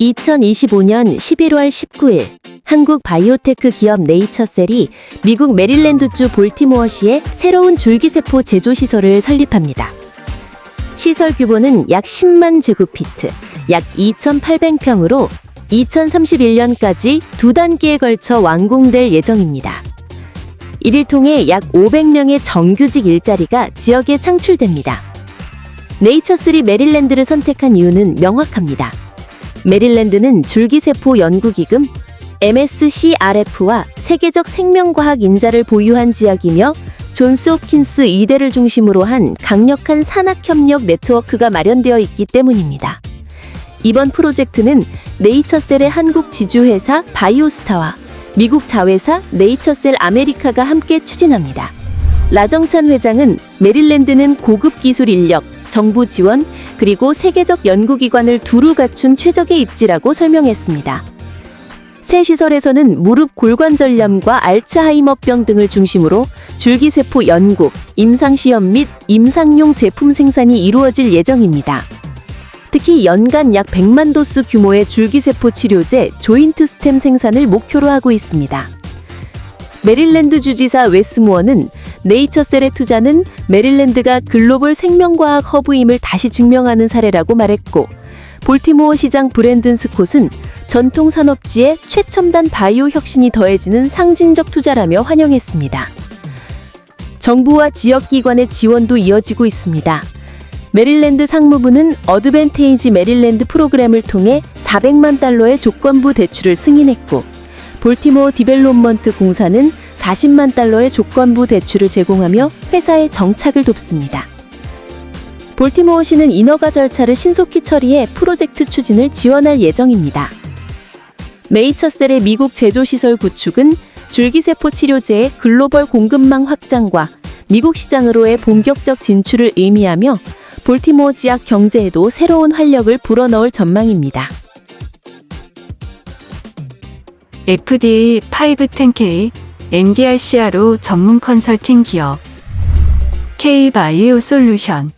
2025년 11월 19일 한국 바이오테크 기업 네이처셀이 미국 메릴랜드주 볼티모어시에 새로운 줄기세포 제조 시설을 설립합니다. 시설 규모는 약 10만 제곱피트, 약 2,800평으로 2031년까지 두 단계에 걸쳐 완공될 예정입니다. 이를 통해 약 500명의 정규직 일자리가 지역에 창출됩니다. 네이처3 메릴랜드를 선택한 이유는 명확합니다. 메릴랜드는 줄기세포 연구기금 MSCRF와 세계적 생명과학 인자를 보유한 지역이며 존스 홉킨스 의대를 중심으로 한 강력한 산학협력 네트워크가 마련되어 있기 때문입니다. 이번 프로젝트는 네이처셀의 한국 지주회사 바이오스타와 미국 자회사 네이처셀 아메리카가 함께 추진합니다. 라정찬 회장은 메릴랜드는 고급 기술 인력, 정부 지원, 그리고 세계적 연구기관을 두루 갖춘 최적의 입지라고 설명했습니다. 새 시설에서는 무릎 골관 전염과 알츠하이머병 등을 중심으로 줄기세포 연구, 임상시험 및 임상용 제품 생산이 이루어질 예정입니다. 특히 연간 약 100만 도수 규모의 줄기세포 치료제 조인트 스템 생산을 목표로 하고 있습니다. 메릴랜드 주지사 웨스무어는 네이처셀의 투자는 메릴랜드가 글로벌 생명과학 허브임을 다시 증명하는 사례라고 말했고 볼티모어 시장 브랜든 스콧은 전통 산업지에 최첨단 바이오 혁신이 더해지는 상징적 투자라며 환영했습니다. 정부와 지역 기관의 지원도 이어지고 있습니다. 메릴랜드 상무부는 어드밴테이지 메릴랜드 프로그램을 통해 400만 달러의 조건부 대출을 승인했고 볼티모어 디벨롭먼트 공사는 40만 달러의 조건부 대출을 제공하며 회사의 정착을 돕습니다. 볼티모어시는 인허가 절차를 신속히 처리해 프로젝트 추진을 지원할 예정입니다. 메이처셀의 미국 제조시설 구축은 줄기세포 치료제의 글로벌 공급망 확장과 미국 시장으로의 본격적 진출을 의미하며 볼티모어 지역 경제에도 새로운 활력을 불어넣을 전망입니다. FDA 510K MDR CRO 전문 컨설팅 기업 K-바이오 솔루션